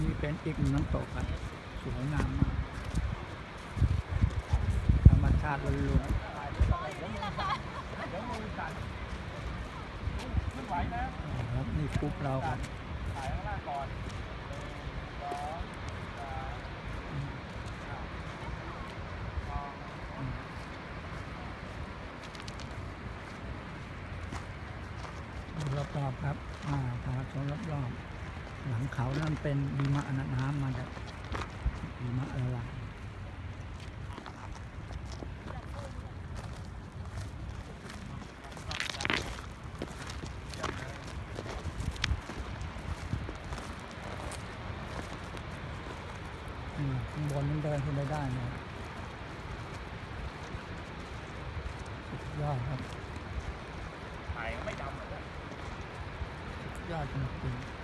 นี่เป็นอีกหนึ่งน้ำตกครับสวยงามมาก ธรรมชาติล้วนๆนะครับนี่กรุ๊ปเราครับรอบๆครับ อ่าพาชมรอบๆ หลังเขานั่นเป็นหิมะนะน้ำมาจากหิมะละลายอืมข้างบนนั้นเดินขึ้นไปได้นะสุดยอดครับถ่ายไม่ดำเลยสุดยอดจริงๆ